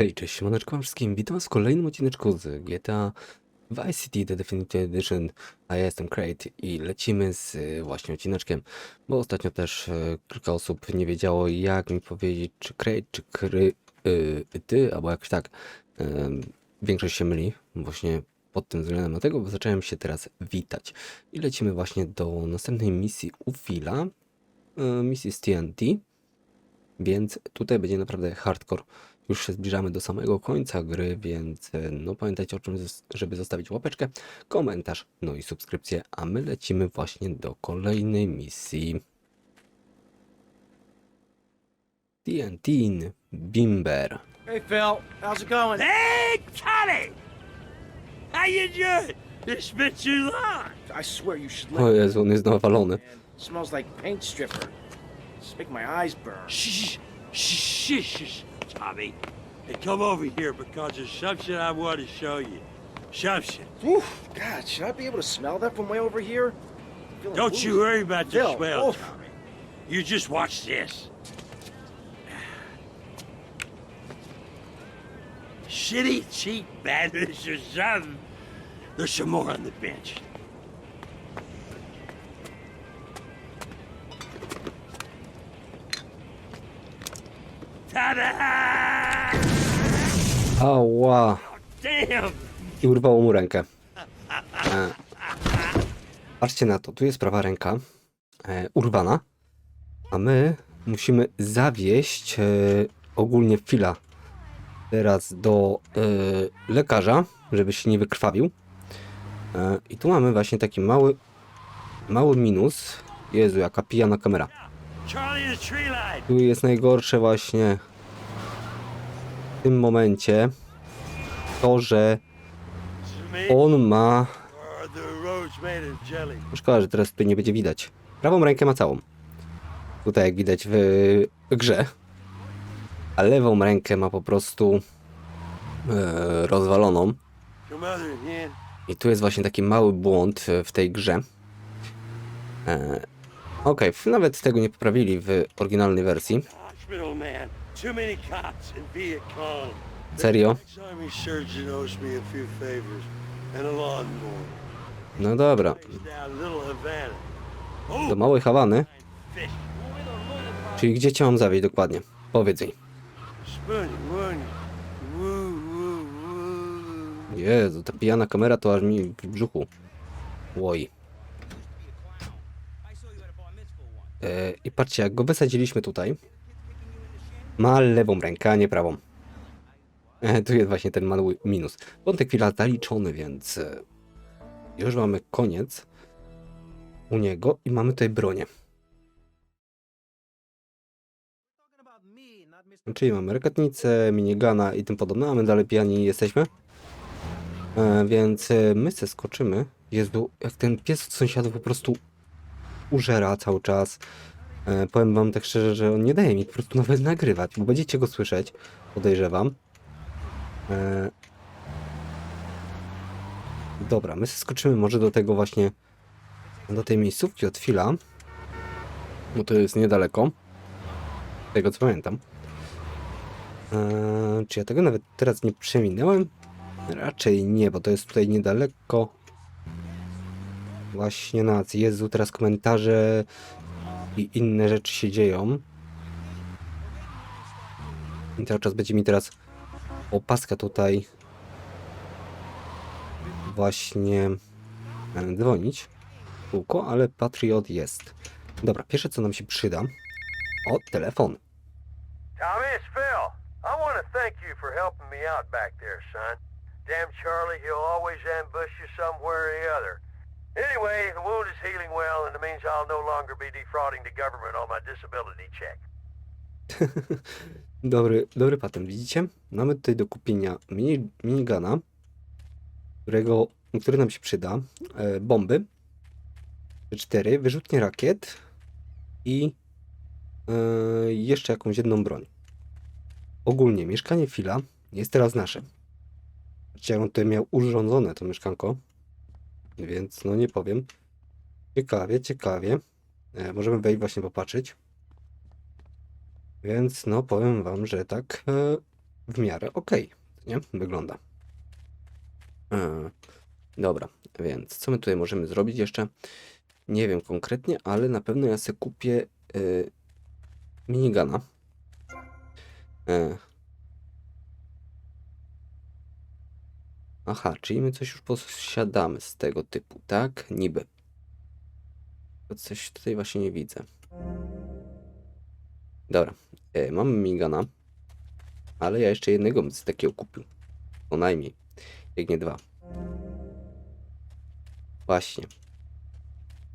Hej, cześć, siemaneczko wszystkim, witam was w kolejnym odcineczku z GTA Vice City The Definitive Edition, a ja jestem Crate i lecimy z y, właśnie odcineczkiem, bo ostatnio też y, kilka osób nie wiedziało jak mi powiedzieć, czy Crate, czy Kry, y, ty, albo jakoś tak. Y, większość się myli właśnie pod tym względem, dlatego zacząłem się teraz witać i lecimy właśnie do następnej misji u Phila, y, misji z TNT, więc tutaj będzie naprawdę hardcore. Już się zbliżamy do samego końca gry, więc e, no pamiętajcie o czym, żeby zostawić łapeczkę, komentarz, no i subskrypcję, a my lecimy właśnie do kolejnej misji. TNT Bimber. Hey Phil, how's it going? Hey, Connie! How you doing? It's been too long. I swear you should O let Jezu, on jest nawalony. Smells like paint stripper. It's making my eyes burn. Shh, shh, shh, shh, Tommy. Hey, come over here because there's something I want to show you. Something. Oof, God, should I be able to smell that from way over here? Don't you worry about the smell, oof. Tommy. You just watch this. Shitty, cheap bandits or something. There's some more on the bench. Ta-da! Ała! I urwało mu rękę. E, patrzcie na to, tu jest prawa ręka e, urwana, a my musimy zawieść e, ogólnie fila teraz do e, lekarza, żeby się nie wykrwawił. E, I tu mamy właśnie taki mały, mały minus. Jezu, jaka pijana kamera. Tu jest najgorsze właśnie tym momencie to, że on ma. Szkoda, że teraz tutaj nie będzie widać. Prawą rękę ma całą. Tutaj jak widać w grze. A lewą rękę ma po prostu e, rozwaloną. I tu jest właśnie taki mały błąd e, w tej grze. E, Okej, f- nawet tego nie poprawili w oryginalnej wersji. Too many cops in. Serio? No dobra. Do małej Hawany. Czyli gdzie cię mam zawieźć dokładnie? Powiedz woo. Jezu, ta pijana kamera to aż mi w brzuchu łoi. E, I patrzcie, jak go wysadziliśmy tutaj, ma lewą rękę, a nie prawą. E, tu jest właśnie ten mały minus. Wątek chwila zaliczony, więc e, już mamy koniec u niego i mamy tutaj bronię. Czyli mamy rekatnicę, minigana i tym podobne, a my dalej pijani jesteśmy. E, więc e, my se skoczymy. Jezu, jak ten pies od sąsiadów po prostu użera cały czas. E, powiem wam tak szczerze, że on nie daje mi po prostu nawet nagrywać, bo będziecie go słyszeć, podejrzewam. E, dobra, my skoczymy może do tego właśnie, do tej miejscówki od Fila, bo to jest niedaleko, tego co pamiętam. E, czy ja tego nawet teraz nie przeminęłem? Raczej nie, bo to jest tutaj niedaleko. Właśnie na Jezu, teraz komentarze i inne rzeczy się dzieją. I cały czas będzie mi teraz opaska tutaj właśnie e, dzwonić. Kółko, ale Patriot jest. Dobra, pierwsze co nam się przyda. O, telefon. Tommy, it's Phil. I want to thank you for helping me out back there, son. Damn Charlie, he'll always ambush you somewhere or the other. Anyway, the wound is healing well, and it means I'll no longer be defrauding the government on my disability check. Dobry, dobry patent, widzicie? Mamy tutaj do kupienia mini, minigana, którego, który nam się przyda, e, bomby, cztery, wyrzutnie rakiet i e, jeszcze jakąś jedną broń. Ogólnie mieszkanie Fila jest teraz nasze. Jak on tutaj miał urządzone to mieszkanko, więc no nie powiem. Ciekawie, ciekawie. E, możemy wejść właśnie popatrzeć. Więc no powiem wam, że tak e, w miarę okej, nie? Wygląda. E, dobra, więc co my tutaj możemy zrobić jeszcze? Nie wiem konkretnie, ale na pewno ja sobie kupię e, minigana. E. Aha, czyli my coś już posiadamy z tego typu, tak? Niby. Coś tutaj właśnie nie widzę. Dobra, e, mamy minigana, ale ja jeszcze jednego bym takiego kupił. Co najmniej, jak nie dwa. Właśnie.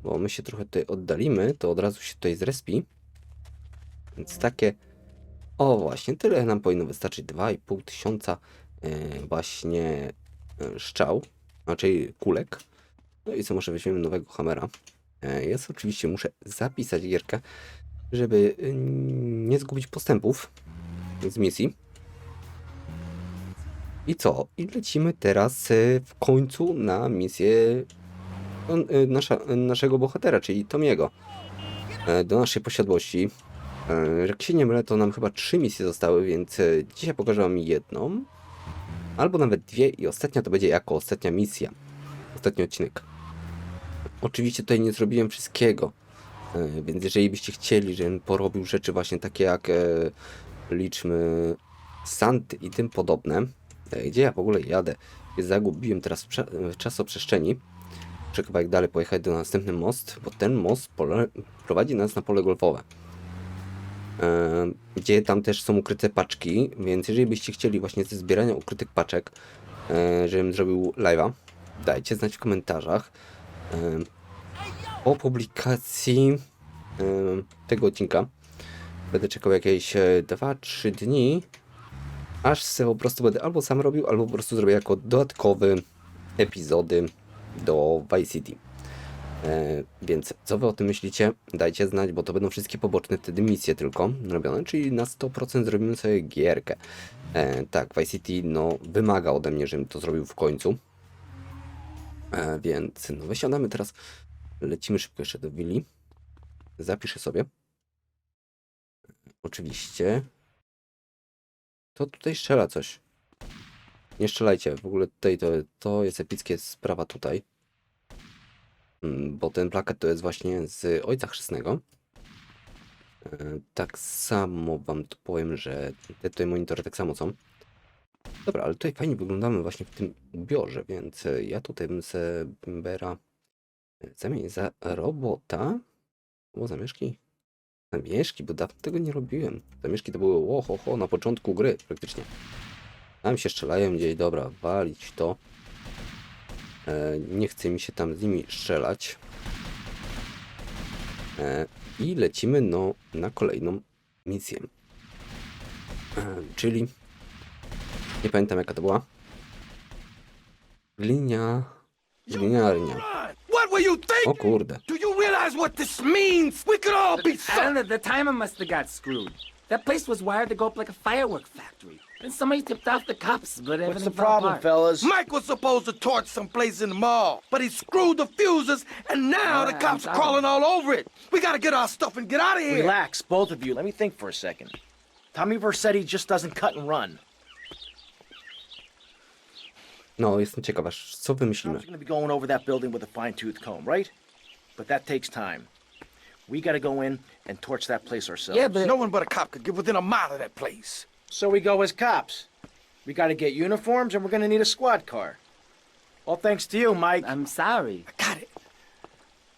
Bo my się trochę tutaj oddalimy, to od razu się tutaj zrespi. Więc takie... O właśnie, tyle nam powinno wystarczyć. 2,5 tysiąca e, właśnie szczał, raczej kulek. No i co, może weźmiemy nowego hamera. E, Jest oczywiście, muszę zapisać gierkę, żeby y, nie zgubić postępów z misji. I co? I lecimy teraz y, w końcu na misję nasza, naszego bohatera, czyli Tomiego. E, Do naszej posiadłości. E, Jak się nie mylę, to nam chyba trzy misje zostały, więc e, dzisiaj pokażę wam jedną. Albo nawet dwie i ostatnia to będzie jako ostatnia misja. Ostatni odcinek. Oczywiście tutaj nie zrobiłem wszystkiego. E, Więc jeżeli byście chcieli, żebym porobił rzeczy właśnie takie jak e, liczmy santy i tym podobne, e, gdzie ja w ogóle jadę, zagubiłem teraz czasoprzestrzeni. Muszę kawałek dalej pojechać do następny most, bo ten most prowadzi nas na pole golfowe. E, gdzie tam też są ukryte paczki, więc jeżeli byście chcieli właśnie ze zbierania ukrytych paczek, e, żebym zrobił live'a, dajcie znać w komentarzach. Po publikacji e, tego odcinka będę czekał jakieś e, 2-3 dni, aż se po prostu będę albo sam robił, albo po prostu zrobię jako dodatkowe epizody do Vice City. E, więc co wy o tym myślicie? Dajcie znać, bo to będą wszystkie poboczne wtedy misje tylko robione, czyli na 100% zrobimy sobie gierkę. E, tak, Vice City no, wymaga ode mnie, żebym to zrobił w końcu. E, więc no, wysiadamy teraz, lecimy szybko jeszcze do willi. Zapiszę sobie. Oczywiście. To tutaj strzela coś. Nie strzelajcie, w ogóle tutaj to, to jest epickie sprawa tutaj. Mm, Bo ten plakat to jest właśnie z Ojca Chrzestnego. E, Tak samo wam tu powiem, że te tutaj monitory tak samo są. Dobra, ale tutaj fajnie wyglądamy właśnie w tym ubiorze, więc ja tutaj bym se Bimbera e, zamienił za robota. Było zamieszki? Zamieszki, bo dawno tego nie robiłem. Zamieszki to były ło, ho, ho, na początku gry praktycznie. Tam się strzelają gdzieś, dobra, walić to. E, nie chce mi się tam z nimi strzelać. E, I lecimy no, na kolejną misję. E, czyli nie pamiętam jaka to była. You thinking? O kurde. Do you realize what this means? We could all be the timer must have got screwed. That place was wired to go up like a firework factory. And somebody tipped off the cops, but everything What's the fell problem, apart. fellas? Mike was supposed to torch some place in the mall, but he screwed the fuses, and now the ah, cops are crawling all over it. We gotta get our stuff and get out of here. Relax, both of you. Let me think for a second. Tommy Versetti just doesn't cut and run. No, jestem ciekawa, co wymyślimy. Tom's gonna be going over that building with a fine-tooth comb, right? But that takes time. We gotta go in and torch that place ourselves. Yeah, but No one but a cop could get within a mile of that place. So we go as cops. We gotta get uniforms, and we're gonna need a squad car. All thanks to you, Mike. I'm sorry. I got it.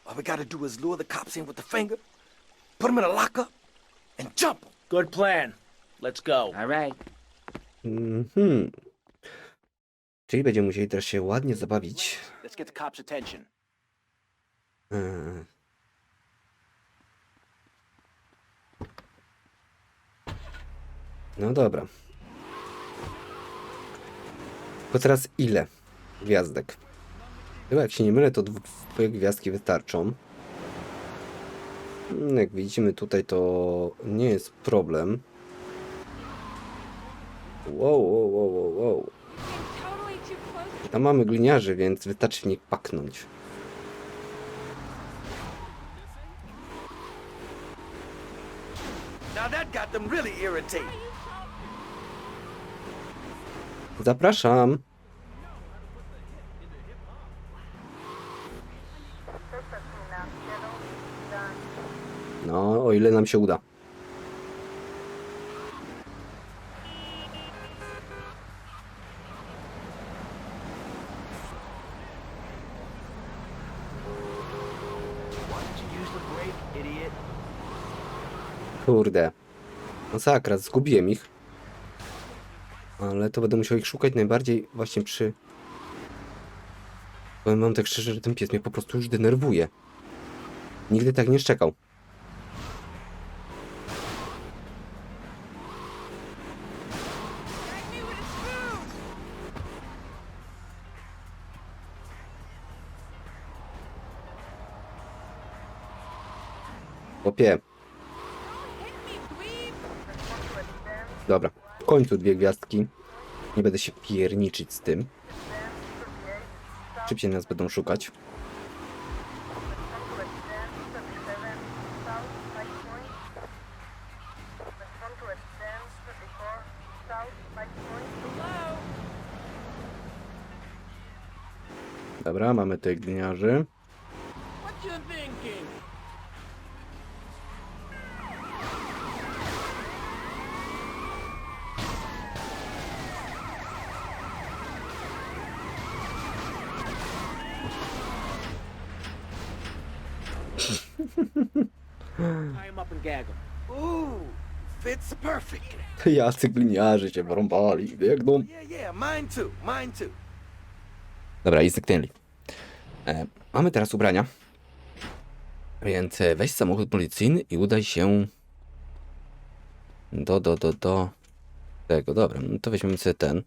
All we gotta do is lure the cops in with the finger, put them in a lockup, and jump 'em. Good plan. Let's go. All right. Mhm. Czyli będziemy musieli teraz się ładnie zabawić. Let's get the cops' attention. Eee. No dobra. To teraz ile gwiazdek? Chyba jak się nie mylę, to dwie gwiazdki wystarczą. Mm, Jak widzimy tutaj, to nie jest problem. Wow, wow, wow, wow, wow. Tam mamy gliniarzy, więc wystarczy w nich paknąć. Now that got them really irritated. Zapraszam. No, o ile nam się uda. Kurde. Masakra, zgubiłem ich. Ale to będę musiał ich szukać najbardziej właśnie przy... Powiem wam tak szczerze, że ten pies mnie po prostu już denerwuje. Nigdy tak nie szczekał. Chłopie, Dobra, końcu dwie gwiazdki. Nie będę się pierniczyć z tym. Szybciej nas będą szukać. Dobra, mamy tych gliniarzy. What you thinking? Tie him up and gag him. Ooh, fits perfect. Jacy gliniarzy się wrąbali, biegną. Yeah, yeah, mine too, mine too. Dobra, i zniknęli. E, mamy teraz ubrania. Więc e, weź samochód policyjny i udaj się do, do, do, do tego. Dobra, no to weźmiemy sobie ten.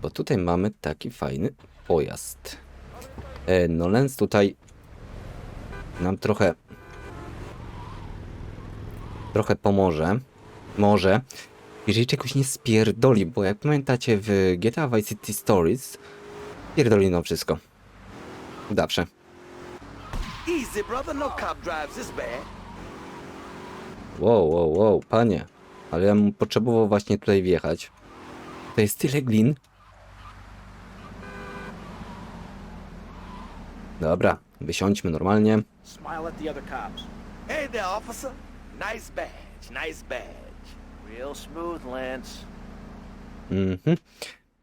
Bo tutaj mamy taki fajny pojazd. E, no Lens tutaj nam trochę trochę pomoże. Może. Jeżeli czegoś nie spierdoli, bo jak pamiętacie w GTA Vice City Stories Pierdoli nam wszystko. Zawsze. Easy, brother, no cop drives this bad. Wow, wow, wow, panie. Ale ja bym potrzebował właśnie tutaj wjechać. To jest tyle glin. Dobra, wysiądźmy normalnie. Smile at the other cops. Hey there, officer. Nice badge, nice badge. Real smooth, Lance. Mhm.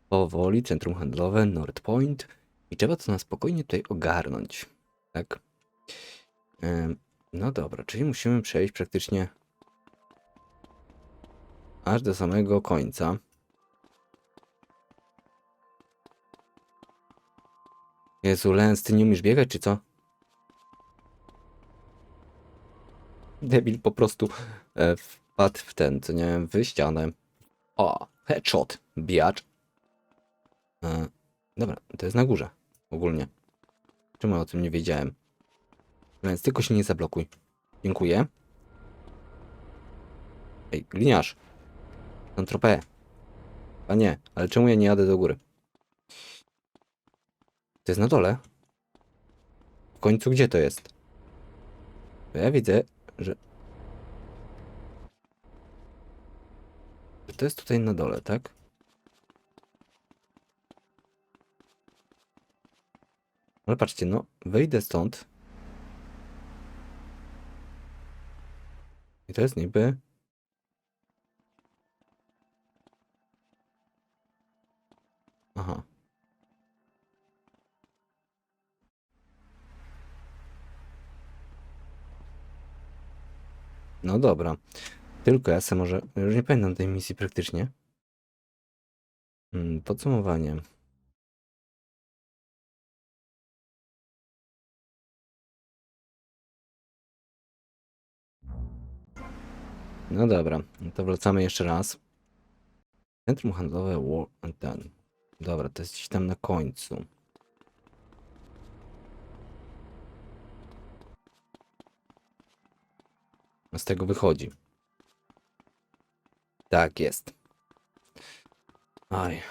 Powoli, centrum handlowe, North Point. I trzeba to na spokojnie tutaj ogarnąć. Tak? No dobra, czyli musimy przejść praktycznie aż do samego końca. Jezu, Lens, ty nie umiesz biegać, czy co? Debil po prostu e, wpadł w ten, co nie wiem, w. O, headshot, biacz. E, dobra, to jest na górze, ogólnie. Czemu ja o tym nie wiedziałem? Więc tylko się nie zablokuj. Dziękuję. Ej, gliniarz. Tropę. A nie, ale czemu ja nie jadę do góry? To jest na dole? W końcu gdzie to jest? Ja widzę, że... To jest tutaj na dole, tak? Ale patrzcie, no, wyjdę stąd. I to jest niby... Aha. No dobra. Tylko ja sobie może... Już nie pamiętam tej misji praktycznie. Mm, Podsumowanie. No dobra, to wracamy jeszcze raz. Centrum handlowe War and. Dobra, to jest gdzieś tam na końcu. Z tego wychodzi. Tak jest. Aj.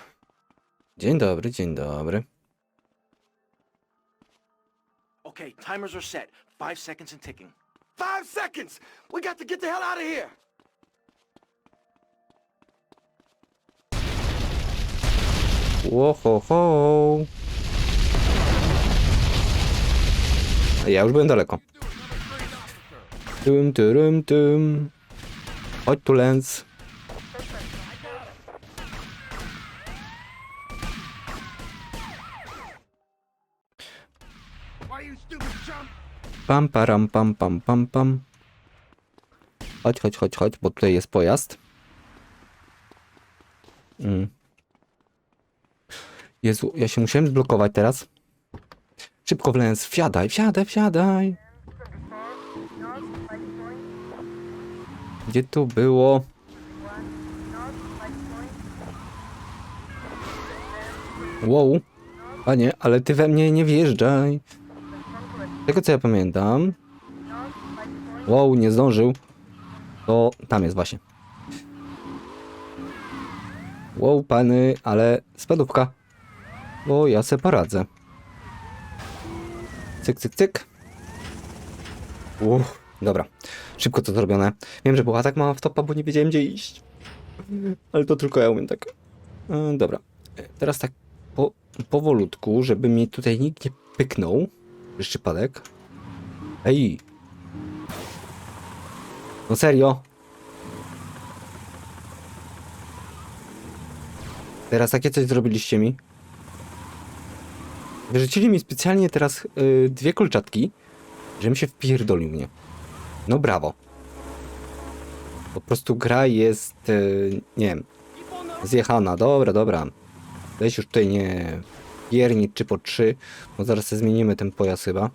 Dzień dobry, dzień dobry. Okay, timers are set. Five seconds and ticking. Five seconds! We got to get the hell out of here! Ło, ho. A Ja już byłem daleko. Tum, tum, tum. Chodź tu, Lens. Pam, param, pam, pam, pam, pam. Chodź, chodź, chodź, chodź, bo tutaj jest pojazd. Mm. Jezu, ja się musiałem zblokować teraz. Szybko w lens, wsiadaj, wsiadaj, wsiadaj. Gdzie tu było? Wow. Panie, ale ty we mnie nie wjeżdżaj. Tego co ja pamiętam. Wow, nie zdążył. To tam jest właśnie. Wow, pany, ale spadówka. Bo ja se poradzę. Cyk, cyk, cyk. Uff, dobra. Szybko to zrobione. Wiem, że była tak mała wtopa, bo nie wiedziałem gdzie iść. Ale to tylko ja umiem tak. E, dobra. E, Teraz tak po, powolutku, żeby mi tutaj nikt nie pyknął. Przez przypadek. Ej! No serio? Teraz takie coś zrobiliście mi? Wyrzucili mi specjalnie teraz y, dwie kolczatki, żebym się wpierdolił mnie. No brawo. Po prostu gra jest, y, nie wiem, zjechana. Dobra, dobra. Weź już tutaj nie piernicz czy po trzy, bo zaraz sobie zmienimy ten pojazd chyba.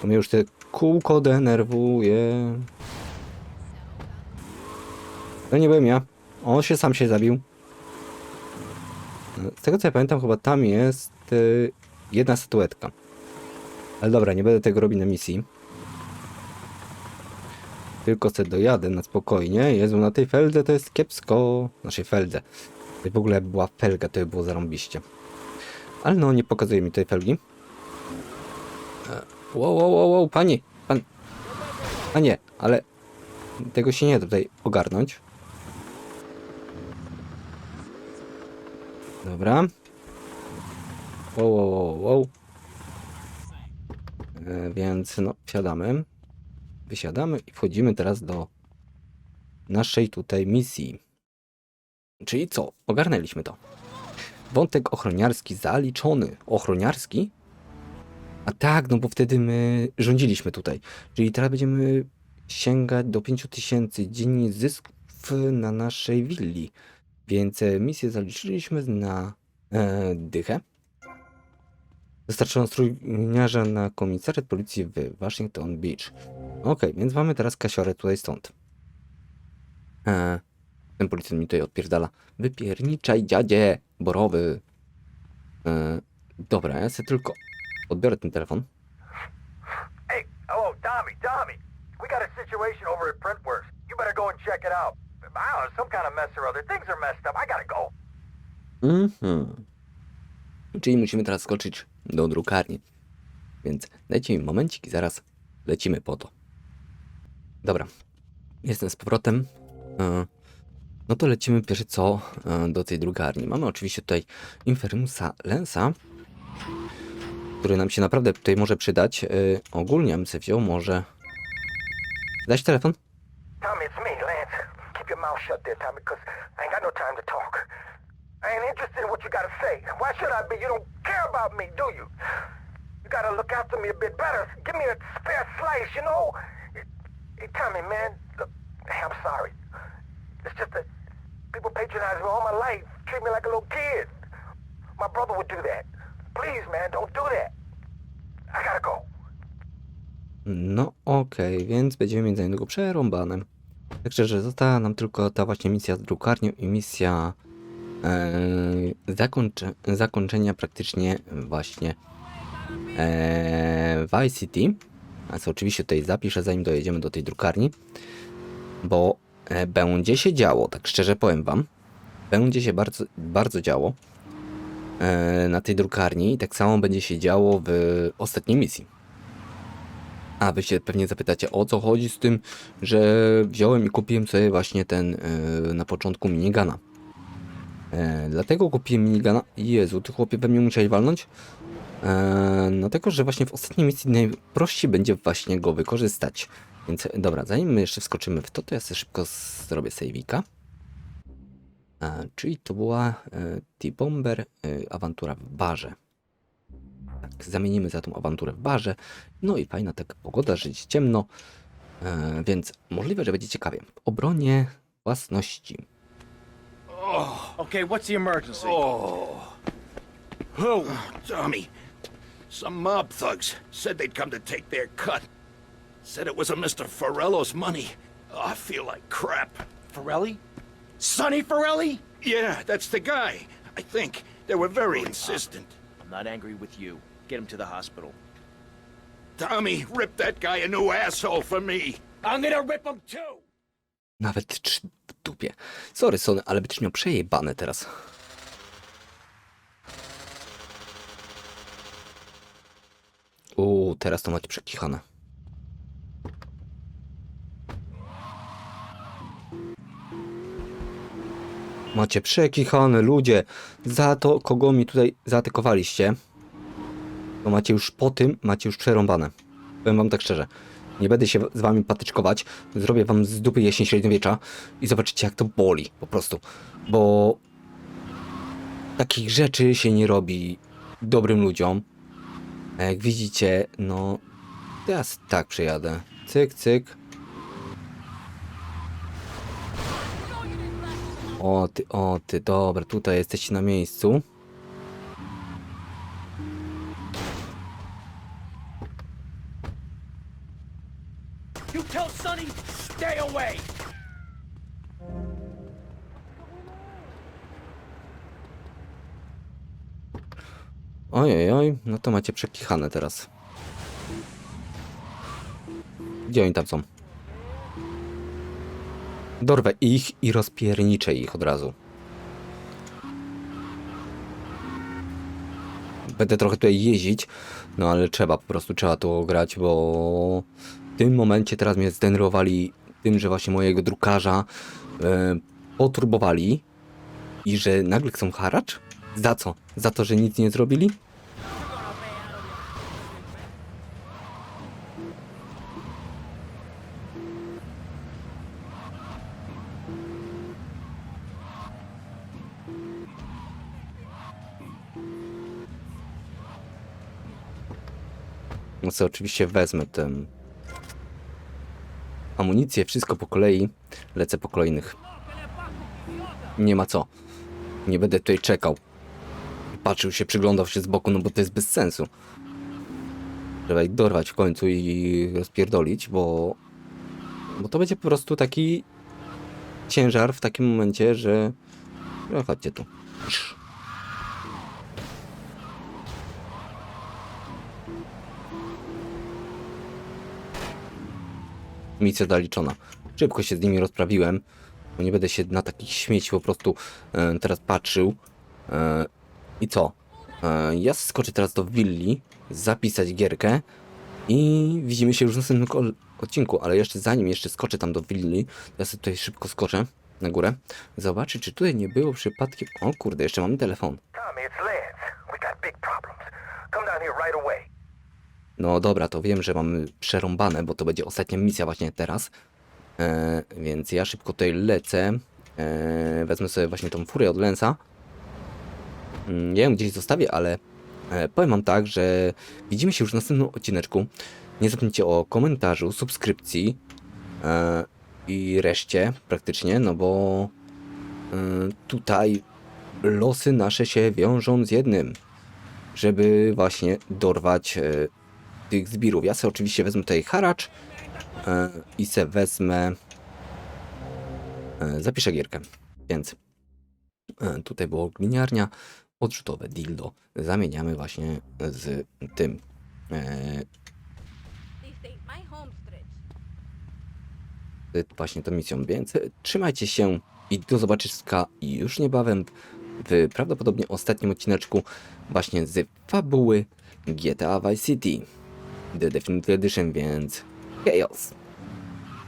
Bo mnie już te kółko denerwuje. To nie byłem ja. On się sam się zabił. Z tego co ja pamiętam, chyba tam jest y, jedna statuetka. Ale dobra, nie będę tego robić na misji. Tylko se dojadę na spokojnie. Jezu, na tej feldze to jest kiepsko. Naszej feldze. Gdyby w ogóle była felga, to by było zarąbiście. Ale no, nie pokazuje mi tej felgi. E, Wow, wow, wow, wow, panie, pan... A nie, ale tego się nie da tutaj ogarnąć. Dobra. Wow, wow, wow, wow. E, więc no, wsiadamy. Wysiadamy i wchodzimy teraz do naszej tutaj misji. Czyli co? Ogarnęliśmy to. Wątek ochroniarski zaliczony. Ochroniarski? A tak, no bo wtedy my rządziliśmy tutaj. Czyli teraz będziemy sięgać do 5000 dziennie zysków na naszej willi. Więc misję zaliczyliśmy na e, dychę. Dostarczono strójniarza na komisariat policji w Washington Beach. Okej, więc mamy teraz kasiorę tutaj stąd. E, ten policjant mi tutaj odpierdala. Wypierniczaj dziadzie, borowy. E, dobra, ja sobie tylko odbiorę ten telefon. Hey, hello, Tommy, Tommy. We got a situation over at Printworks. You better go and check it out. I don't know, some kind of mess or other. Things are messed up. I gotta go. Mhm. Czyli musimy teraz skoczyć do drukarni. Więc dajcie mi momencik i zaraz lecimy po to. Dobra, jestem z powrotem. E, no to lecimy pierwsze co e, do tej drukarni. Mamy oczywiście tutaj Inferimusa Lensa, który nam się naprawdę tutaj może przydać. E, ogólnie bym sobie wziął może... Dać telefon? Tom, it's me, Lance. Keep your mouth shut this because I ain't got no time to talk. I ain't interested in what you gotta say. Why should I be? You don't care about me, do you? You gotta look after me a bit better. Give me a spare slice, you know? Hey, Tommy, man, look, I'm sorry. It's just that people patronize me all my life, treat me like a little kid. My brother would do that. Please, man, don't do that. I gotta go. No okej, więc będziemy mieć niedługo przerąbane. Tak szczerze, została nam tylko ta właśnie misja z drukarnią i misja zakończe, zakończenia praktycznie właśnie e, Vice City. A co oczywiście tutaj zapiszę, zanim dojedziemy do tej drukarni, bo e, będzie się działo, tak szczerze powiem wam. Będzie się bardzo, bardzo działo e, na tej drukarni i tak samo będzie się działo w ostatniej misji. A wy się pewnie zapytacie, o co chodzi z tym, że wziąłem i kupiłem sobie właśnie ten yy, na początku minigana. E, dlatego kupiłem minigana. Jezu, ty chłopie we mnie musiałeś walnąć? E, dlatego, że właśnie w ostatniej misji najprościej będzie właśnie go wykorzystać. Więc dobra, zanim my jeszcze wskoczymy w to, to ja sobie szybko zrobię save'ika. E, czyli to była e, T-Bomber, e, awantura w barze. Tak, zamienimy za tą awanturę w barze. No i fajna taka pogoda, że jest ciemno. E, więc możliwe, że będzie ciekawie. W obronie własności. Oh. Okay, what's the emergency? Oh, who, Tommy. Some mob thugs said they'd come to take their cut. Said it was a Mr. Forello's money. Oh, I feel like crap. Forelli? Sonny Forelli? Yeah, that's the guy. I think. They were very insistent. I'm not angry with you. Get him to the hospital. Tommy, rip that guy a new asshole for me. I'm gonna rip him too! Nawet trz w dupie. Sorry, Sony, ale będziesz miał przejebane teraz. Uuu, teraz to macie przekichane. Macie przekichane, ludzie. Za to, kogo mi tutaj zaatakowaliście, to macie już po tym, macie już przerąbane. Powiem wam tak szczerze. Nie będę się z wami patyczkować. Zrobię wam z dupy jesień średniowiecza i zobaczycie jak to boli po prostu. Bo takich rzeczy się nie robi dobrym ludziom. A jak widzicie, no teraz tak przejadę. Cyk, cyk. O ty, o ty, dobra, tutaj jesteście na miejscu. Tell Sonny, stay away! Ojej, oj, no to macie przekichane teraz. Gdzie oni tam są? Dorwę ich i rozpierniczę ich od razu. Będę trochę tutaj jeździć, no ale trzeba, po prostu trzeba to grać, bo w tym momencie teraz mnie zdenerwowali tym, że właśnie mojego drukarza e, poturbowali i że nagle chcą haracz? Za co? Za to, że nic nie zrobili? No co, oczywiście wezmę tę amunicję, wszystko po kolei. Lecę po kolejnych. Nie ma co. Nie będę tutaj czekał. Patrzył się, przyglądał się z boku, no bo to jest bez sensu. Trzeba ich dorwać w końcu i rozpierdolić, bo... Bo to będzie po prostu taki ciężar w takim momencie, że... No chodźcie tu. Misja zaliczona. Szybko się z nimi rozprawiłem, bo nie będę się na takich śmieci po prostu e, teraz patrzył. E, I co? E, ja skoczę teraz do willi, zapisać gierkę i widzimy się już w następnym odcinku, ale jeszcze zanim jeszcze skoczę tam do willi, ja sobie tutaj szybko skoczę na górę, zobaczyć czy tutaj nie było przypadkiem... O kurde, jeszcze mamy telefon. Tommy, it's Lance. We got big problems. Come down here right away. No dobra, to wiem, że mamy przerąbane, bo to będzie ostatnia misja właśnie teraz. E, więc ja szybko tutaj lecę. E, wezmę sobie właśnie tą furię od Lensa. Mm, Ja ją gdzieś zostawię, ale e, powiem wam tak, że widzimy się już w następnym odcineczku. Nie zapomnijcie o komentarzu, subskrypcji e, i reszcie praktycznie, no bo e, tutaj losy nasze się wiążą z jednym żeby właśnie dorwać e, tych zbirów. Ja sobie oczywiście wezmę tutaj haracz e, i se wezmę e, zapiszę gierkę. Więc e, tutaj było gliniarnia, odrzutowe dildo. Zamieniamy właśnie z tym. Właśnie tą misją. Więc trzymajcie się i do zobaczyska już niebawem w prawdopodobnie ostatnim odcineczku właśnie z fabuły GTA Vice City The Definitive Edition, więc chaos!